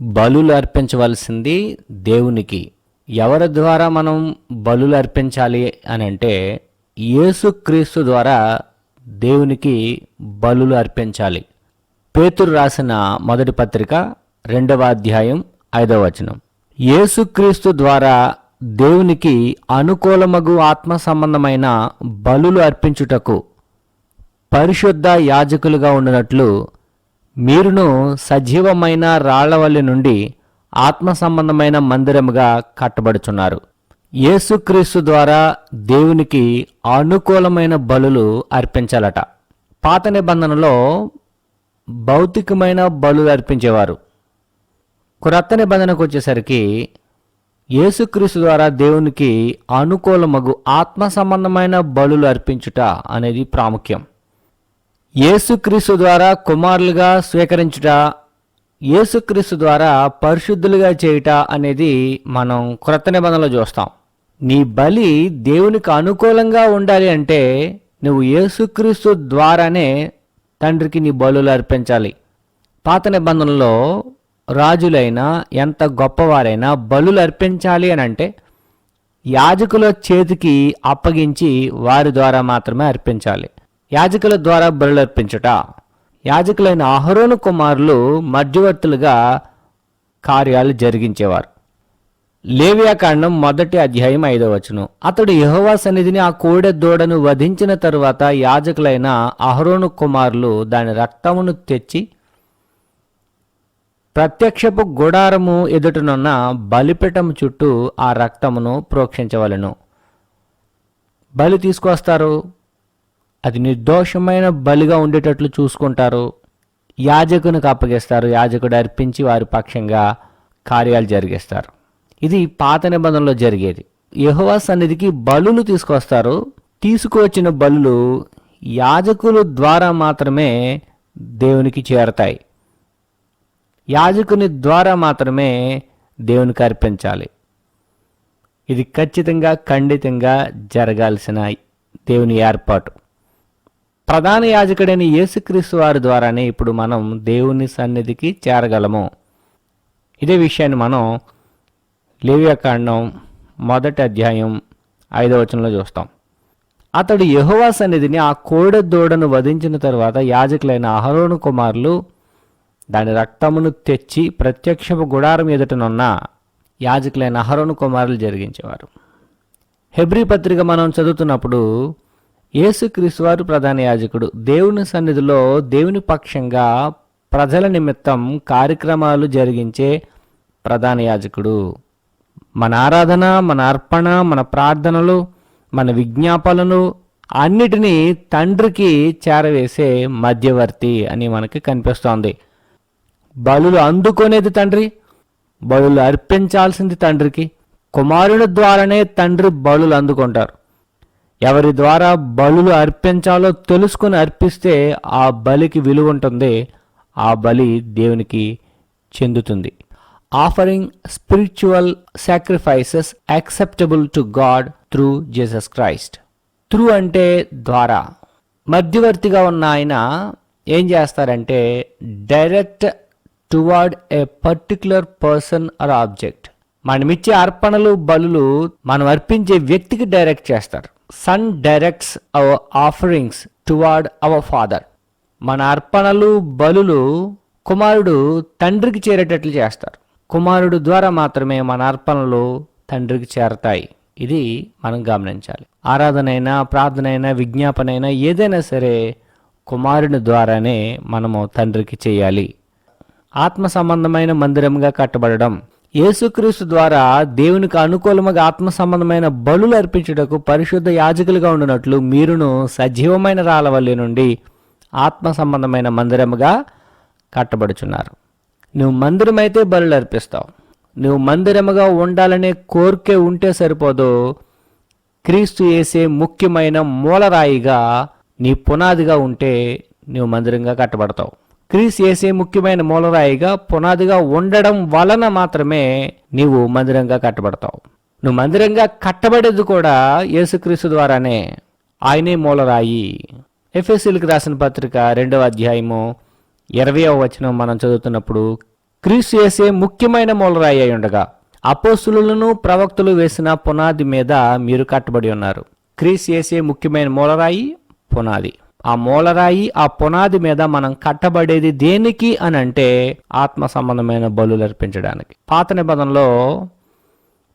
బలులు అర్పించవలసింది దేవునికి. ఎవరి ద్వారా మనం బలులు అర్పించాలి అని అంటే యేసుక్రీస్తు ద్వారా దేవునికి బలులు అర్పించాలి పేతురు రాసిన మొదటి పత్రిక రెండవ అధ్యాయం ఐదవ వచనం. యేసుక్రీస్తు ద్వారా దేవునికి అనుకూలమగు ఆత్మ సంబంధమైన బలులు అర్పించుటకు పరిశుద్ధ యాజకులుగా ఉండినట్లు మీరును సజీవమైన రాళ్ళవల్లి నుండి ఆత్మ సంబంధమైన మందిరముగా కట్టబడుచున్నారు. యేసుక్రీస్తు ద్వారా దేవునికి అనుకూలమైన బలులు అర్పించాలట. పాత నిబంధనలో భౌతికమైన బలులు అర్పించేవారు. క్రొత్త నిబంధనకు వచ్చేసరికి యేసుక్రీస్తు ద్వారా దేవునికి అనుకూలమగు ఆత్మ సంబంధమైన బలులు అర్పించుట అనేది ప్రాముఖ్యం. యేసుక్రీస్తు ద్వారా కుమారులుగా స్వీకరించుట యేసుక్రీస్తు ద్వారా పరిశుద్ధులుగా చేయుట అనేది మనం క్రొత్త నిబంధనలో చూస్తాం. నీ బలి దేవునికి అనుకూలంగా ఉండాలి అంటే నువ్వు యేసుక్రీస్తు ద్వారానే తండ్రికి నీ బలులు అర్పించాలి. పాత నిబంధనలో రాజులైనా ఎంత గొప్పవారైనా బలులు అర్పించాలి అని అంటే యాజకుల చేతికి అప్పగించి వారి ద్వారా మాత్రమే అర్పించాలి. యాజకుల ద్వారా బలులు యాజకులైన అహరోను కుమారులు మధ్యవర్తులుగా కార్యాలు జరిగించేవారు. లేవ్యాకాండం మొదటి అధ్యాయం ఐదవ వచనం. అతడు యహోవా సన్నిధిని ఆ కోడె దూడను వధించిన తరువాత యాజకులైన అహరోను కుమారులు దాని రక్తమును తెచ్చి ప్రత్యక్షపు గుడారము ఎదుటనున్న బలిపీఠం చుట్టూ ఆ రక్తమును ప్రోక్షించవలెను. బలి తీసుకొస్తారు అది నిర్దోషమైన బలిగా ఉండేటట్లు చూసుకుంటారు. యాజకునికి అప్పగిస్తారు. యాజకుడు అర్పించి వారి పక్షంగా కార్యాలు జరిగిస్తారు. ఇది పాత నిబంధనలో జరిగేది. యహోవా సన్నిధికి బలులు తీసుకొస్తారు. తీసుకువచ్చిన బలులు యాజకుల ద్వారా మాత్రమే దేవునికి చేరతాయి. యాజకుని ద్వారా మాత్రమే దేవునికి అర్పించాలి. ఇది ఖచ్చితంగా ఖండితంగా జరగాల్సిన దేవుని ఏర్పాటు. ప్రధాన యాజకుడైన యేసుక్రీస్తు వారి ద్వారానే ఇప్పుడు మనం దేవుని సన్నిధికి చేరగలము. ఇదే విషయాన్ని మనం లేవ్యకాండం మొదటి అధ్యాయం ఐదవ వచనంలో చూస్తాం. అతడు యెహోవా సన్నిధిని ఆ కోడ దూడను వధించిన తర్వాత యాజకులైన అహరోను కుమారులు దాని రక్తమును తెచ్చి ప్రత్యక్షపు గుడారం ఎదుటనున్న యాజకులైన అహరోను కుమారులు జరిగించేవారు. హెబ్రీ పత్రిక మనం చదువుతున్నప్పుడు యేసుక్రీస్తు వారు ప్రధాన యాజకుడు. దేవుని సన్నిధిలో దేవుని పక్షంగా ప్రజల నిమిత్తం కార్యక్రమాలు జరిగించే ప్రధాన యాజకుడు. మన ఆరాధన మన అర్పణ మన ప్రార్థనలు మన విజ్ఞాపనలు అన్నిటినీ తండ్రికి చేరవేసే మధ్యవర్తి అని మనకి కనిపిస్తోంది. బలులు అందుకునేది తండ్రి బలులు అర్పించాల్సింది తండ్రికి. కుమారుని ద్వారానే తండ్రి బలులు అందుకుంటారు. ఎవరి ద్వారా బలులు అర్పించాలో తెలుసుకుని అర్పిస్తే ఆ బలికి విలువ ఉంటుంది. ఆ బలి దేవునికి చెందుతుంది. Offering spiritual sacrifices acceptable to God through Jesus Christ through అంటే ద్వారా. మధ్యవర్తిగా ఉన్న ఆయన ఏం చేస్తారంటే direct toward a particular person or object మనమిచ్చే అర్పణలు బలులు మనం అర్పించే వ్యక్తికి డైరెక్ట్ చేస్తారు. Son directs our offerings toward our father మన అర్పణలు బలులు కుమారుడు తండ్రికి చేరేటట్లు చేస్తారు. కుమారుడు ద్వారా మాత్రమే మన అర్పణలు తండ్రికి చేరతాయి. ఇది మనం గమనించాలి. ఆరాధనైనా ప్రార్థనైనా విజ్ఞాపనైనా ఏదైనా సరే కుమారుని ద్వారానే మనము తండ్రికి చేయాలి. ఆత్మ సంబంధమైన మందిరంగా కట్టబడడం యేసుక్రీస్తు ద్వారా దేవునికి అనుకూలముగా ఆత్మ సంబంధమైన బలులు అర్పించుటకు పరిశుద్ధ యాజకులుగా ఉండినట్లు మీరును సజీవమైన రాలవల్లి నుండి ఆత్మ సంబంధమైన మందిరముగా కట్టబడుచున్నారు. నువ్వు మందిరమైతే బలులు అర్పిస్తావు. నువ్వు మందిరముగా ఉండాలనే కోరికే ఉంటే సరిపోదు. క్రీస్తు వేసే ముఖ్యమైన మూలరాయిగా నీ పునాదిగా ఉంటే నువ్వు మందిరంగా కట్టబడతావు. క్రీస్ వేసే ముఖ్యమైన మూలరాయిగా పునాదిగా ఉండడం వలన మాత్రమే నీవు మందిరంగా కట్టబడతావు. నువ్వు మందిరంగా కట్టబడేది కూడా యేసుక్రీస్తు ద్వారానే. ఆయనే మూలరాయి. ఎఫ్ఎస్సీలకు రాసిన పత్రిక రెండవ అధ్యాయము ఇరవయవ వచనం మనం చదువుతున్నప్పుడు క్రీస్తు వేసే ముఖ్యమైన మూలరాయి అయి ఉండగా అపోసులను ప్రవక్తలు వేసిన పునాది మీద మీరు కట్టబడి ఉన్నారు. క్రీస్ చేసే ముఖ్యమైన మూలరాయి పునాది. ఆ మూలరాయి ఆ పునాది మీద మనం కట్టబడేది దేనికి అని అంటే ఆత్మ సంబంధమైన బలులు అర్పించడానికి. పాత నిబంధనలో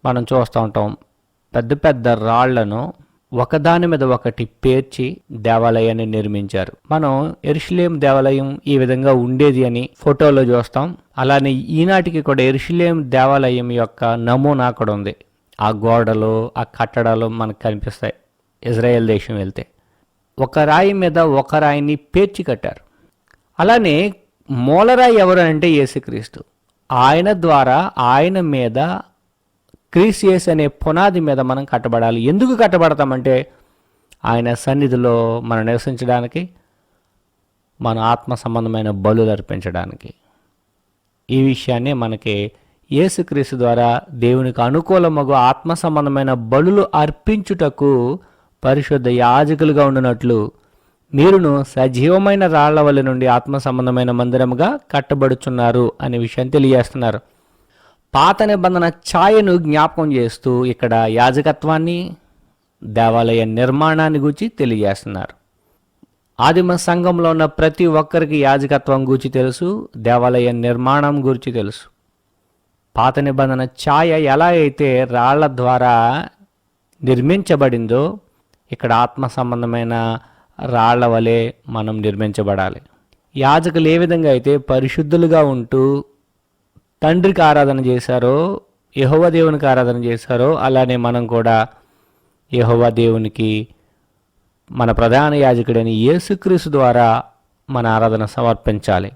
మనం చూస్తూ ఉంటాం పెద్ద పెద్ద రాళ్ళను ఒకదాని మీద ఒకటి పేర్చి దేవాలయాన్ని నిర్మించారు. మనం ఎరుషులేం దేవాలయం ఈ విధంగా ఉండేది అని ఫోటోలో చూస్తాం. అలానే ఈనాటికి కూడా ఎరుషులేం దేవాలయం యొక్క నమూనా అక్కడ ఉంది. ఆ గోడలు ఆ కట్టడాలు మనకు కనిపిస్తాయి. ఇజ్రాయెల్ దేశం వెళ్తే. ఒక రాయి మీద ఒక రాయిని పేర్చి కట్టారు. అలానే మూలరాయి ఎవరు అంటే యేసుక్రీస్తు. ఆయన ద్వారా ఆయన మీద క్రీసియస్ అనే పునాది మీద మనం కట్టబడాలి. ఎందుకు కట్టబడతామంటే ఆయన సన్నిధిలో మనం నివసించడానికి మన ఆత్మ సంబంధమైన బలులు అర్పించడానికి. ఈ విషయాన్ని మనకి యేసుక్రీస్తు ద్వారా దేవునికి అనుకూలమగు ఆత్మ సంబంధమైన బలులు అర్పించుటకు పరిశుద్ధ యాజకులుగా ఉండినట్లు మీరును సజీవమైన రాళ్ళ వల్ల నుండి ఆత్మ సంబంధమైన మందిరముగా కట్టబడుచున్నారు అనే విషయం తెలియజేస్తున్నారు. పాత నిబంధన ఛాయను జ్ఞాపకం చేస్తూ ఇక్కడ యాజకత్వాన్ని దేవాలయ నిర్మాణాన్ని గురించి తెలియజేస్తున్నారు. ఆదిమ సంఘంలో ఉన్న ప్రతి ఒక్కరికి యాజకత్వం గురించి తెలుసు దేవాలయ నిర్మాణం గురించి తెలుసు. పాత నిబంధన ఛాయ ఎలా అయితే రాళ్ళ ద్వారా నిర్మించబడిందో ఇక్కడ ఆత్మ సంబంధమైన రాళ్ళ వలె మనం నిర్మించబడాలి. యాజకులు ఏ విధంగా అయితే పరిశుద్ధులుగా ఉంటూ తండ్రికి ఆరాధన చేశారో యహోవ దేవునికి ఆరాధన చేశారో అలానే మనం కూడా యహోవ దేవునికి మన ప్రధాన యాజకుడైన యేసుక్రీస్తు ద్వారా మన ఆరాధన సమర్పించాలి.